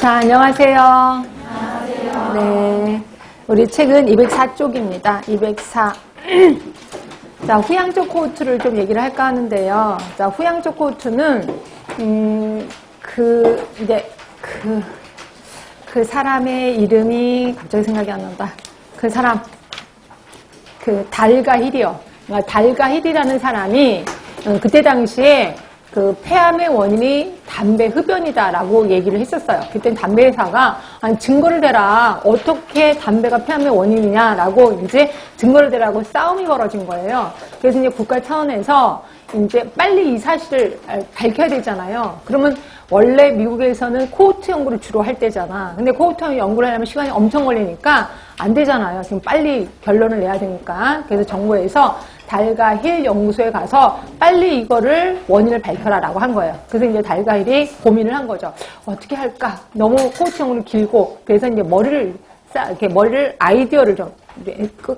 자, 안녕하세요. 안녕하세요. 네. 우리 책은 204쪽입니다. 204. 자, 후양적 코호트를 좀 얘기를 할까 하는데요. 자, 후양적 코호트는, 음, 그, 이제, 그, 그 사람의 이름이 갑자기 생각이 안 난다. 그 사람, 그 달가 힐이요. 그러니까 달가 힐이라는 사람이 어, 그때 당시에 그 폐암의 원인이 담배 흡연이다라고 얘기를 했었어요. 그때 담배 회사가 아니 증거를 대라 어떻게 담배가 폐암의 원인이냐라고 이제 증거를 대라고 싸움이 벌어진 거예요. 그래서 이제 국가 차원에서 이제 빨리 이 사실을 밝혀야 되잖아요. 그러면 원래 미국에서는 코호트 연구를 주로 할 때잖아. 근데 코호트 연구를 하려면 시간이 엄청 걸리니까 안 되잖아요. 지금 빨리 결론을 내야 되니까. 그래서 정부에서 달가 힐 연구소에 가서 빨리 이거를 원인을 밝혀라라고 한 거예요. 그래서 이제 달가 힐이 고민을 한 거죠. 어떻게 할까? 너무 연구를 길고 그래서 이제 머리를 싸 이렇게 머리를 아이디어를 좀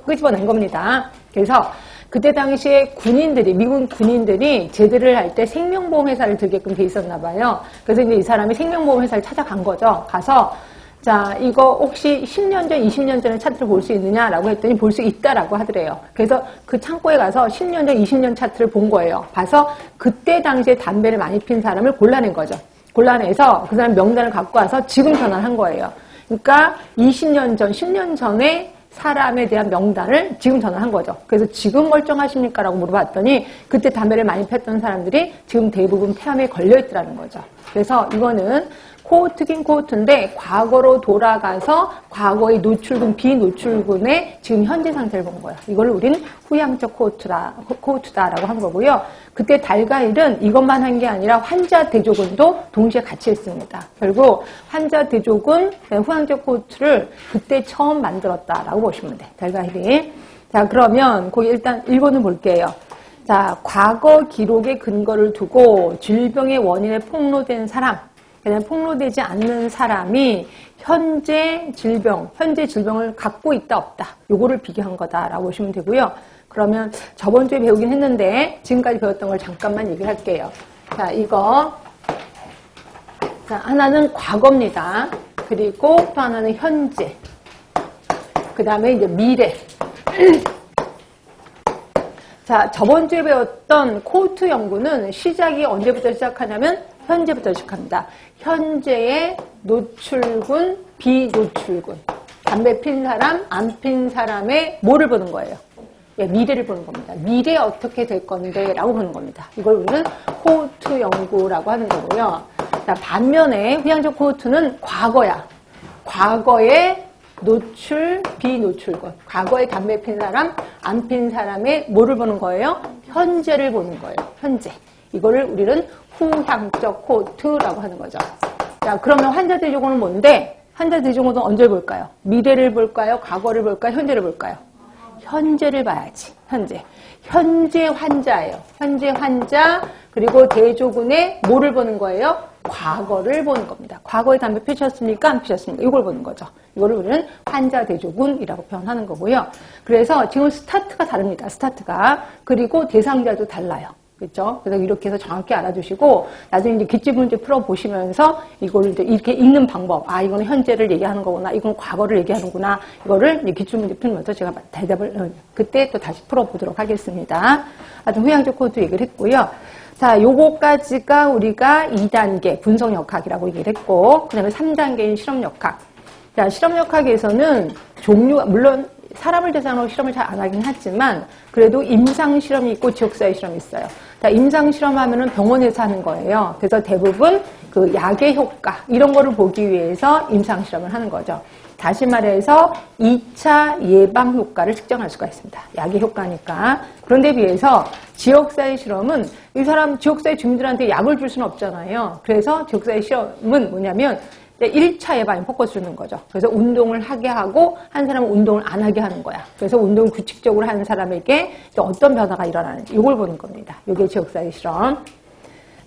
끄집어낸 겁니다. 그래서 그때 당시에 군인들이 미국 군인들이 제대를 할 때 생명보험 회사를 들게끔 돼 있었나 봐요. 그래서 이제 이 사람이 생명보험 회사를 찾아간 거죠. 가서 자 이거 혹시 10년 전, 20년 전에 차트를 볼 수 있느냐라고 했더니 볼 수 있다라고 하더래요. 그래서 그 창고에 가서 10년 전, 20년 차트를 본 거예요. 봐서 그때 당시에 담배를 많이 핀 사람을 골라낸 거죠. 골라내서 그 사람 명단을 갖고 와서 지금 전환한 거예요. 그러니까 20년 전, 10년 전에 사람에 대한 명단을 지금 전화한 거죠. 그래서 지금 멀쩡하십니까? 라고 물어봤더니 그때 담배를 많이 폈던 사람들이 지금 대부분 폐암에 걸려있더라는 거죠. 그래서 이거는 코호트긴 코호트인데 과거로 돌아가서 과거의 노출군, 비노출군의 지금 현재 상태를 본 거예요. 이걸 우리는 후양적 코호트라, 코호트다라고 한 거고요. 그때 달가일은 이것만 한 게 아니라 환자 대조군도 동시에 같이 했습니다. 결국 환자 대조군, 네, 후양적 코호트를 그때 처음 만들었다라고 보시면 돼요. 달가일이. 자, 그러면 거기 일단 1번을 볼게요. 자, 과거 기록의 근거를 두고 질병의 원인에 폭로된 사람, 그냥 폭로되지 않는 사람이 현재 질병, 현재 질병을 갖고 있다 없다. 요거를 비교한 거다라고 보시면 되고요. 그러면 저번 주에 배우긴 했는데 지금까지 배웠던 걸 잠깐만 얘기를 할게요. 자, 이거 자, 하나는 과거입니다. 그리고 또 하나는 현재. 그 다음에 이제 미래. 자, 저번 주에 배웠던 코트 연구는 시작이 언제부터 시작하냐면 현재부터 시작합니다. 현재의 노출군, 비노출군. 담배 핀 사람, 안 핀 사람의 뭐를 보는 거예요? 예, 미래를 보는 겁니다. 미래 어떻게 될 건데 라고 보는 겁니다. 이걸 우리는 코호트 연구라고 하는 거고요. 자, 반면에 후양적 코호트는 과거야. 과거의 노출, 비노출군. 과거에 담배 핀 사람, 안 핀 사람의 뭐를 보는 거예요? 현재를 보는 거예요. 현재. 이거를 우리는 후향적 코트라고 하는 거죠. 자, 그러면 환자 대조군은 뭔데? 환자 대조군은 언제 볼까요? 미래를 볼까요? 과거를 볼까요? 현재를 볼까요? 현재를 봐야지. 현재. 현재 환자예요. 현재 환자 그리고 대조군의 뭐를 보는 거예요? 과거를 보는 겁니다. 과거에 담배 피셨습니까? 안 피셨습니까? 이걸 보는 거죠. 이거를 우리는 환자 대조군이라고 표현하는 거고요. 그래서 지금 스타트가 다릅니다. 스타트가. 그리고 대상자도 달라요. 그렇죠? 그래서 이렇게 해서 정확히 알아주시고 나중에 이제 기출 문제 풀어 보시면서 이거를 이제 이렇게 읽는 방법. 아 이거는 현재를 얘기하는 거구나. 이건 과거를 얘기하는구나. 이거를 이제 기출 문제 풀면서 제가 대답을 어, 그때 또 다시 풀어 보도록 하겠습니다. 하여튼 후양적 코드 얘기를 했고요. 자, 요거까지가 우리가 2단계 분석 역학이라고 얘기를 했고 그 다음에 3단계인 실험 역학. 자, 실험 역학에서는 종류가 물론 사람을 대상으로 실험을 잘 안 하긴 하지만 그래도 임상 실험이 있고 지역사회 실험이 있어요. 자, 임상 실험하면은 병원에서 하는 거예요. 그래서 대부분 그 약의 효과 이런 거를 보기 위해서 임상 실험을 하는 거죠. 다시 말해서 2차 예방 효과를 측정할 수가 있습니다. 약의 효과니까. 그런데 비해서 지역사회 실험은 이 사람 지역사회 주민들한테 약을 줄 수는 없잖아요. 그래서 지역사회 실험은 뭐냐면 1차 예방에 포커스 주는 거죠. 그래서 운동을 하게 하고 한 사람은 운동을 안 하게 하는 거야. 그래서 운동을 규칙적으로 하는 사람에게 어떤 변화가 일어나는지 이걸 보는 겁니다. 이게 지역사회 실험.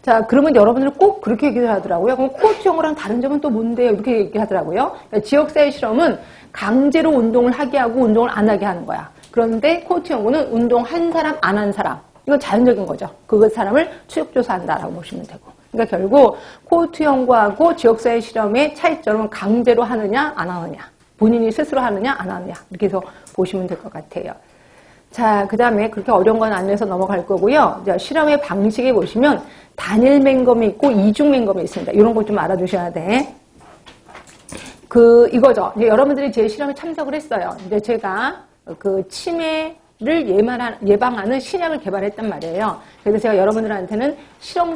자, 그러면 여러분들 꼭 그렇게 얘기를 하더라고요. 그럼 코치 영어랑 다른 점은 또 뭔데요? 이렇게 얘기하더라고요. 그러니까 지역사회 실험은 강제로 운동을 하게 하고 운동을 안 하게 하는 거야. 그런데 코치 연구는 운동 한 사람, 안 한 사람. 이건 자연적인 거죠. 그 사람을 추적조사한다라고 보시면 되고. 그러니까 결국 코호트 연구하고 지역사회 실험의 차이점은 강제로 하느냐 안 하느냐 본인이 스스로 하느냐 안 하느냐 이렇게 해서 보시면 될 것 같아요. 자, 그 다음에 그렇게 어려운 건 안 내서 넘어갈 거고요. 자, 실험의 방식에 보시면 단일 맹검이 있고 이중 맹검이 있습니다. 이런 거좀 알아두셔야 돼. 그, 이거죠. 이제 여러분들이 제 실험에 참석을 했어요. 근데 제가 그 치매를 예방하는 신약을 개발했단 말이에요. 그래서 제가 여러분들한테는 실험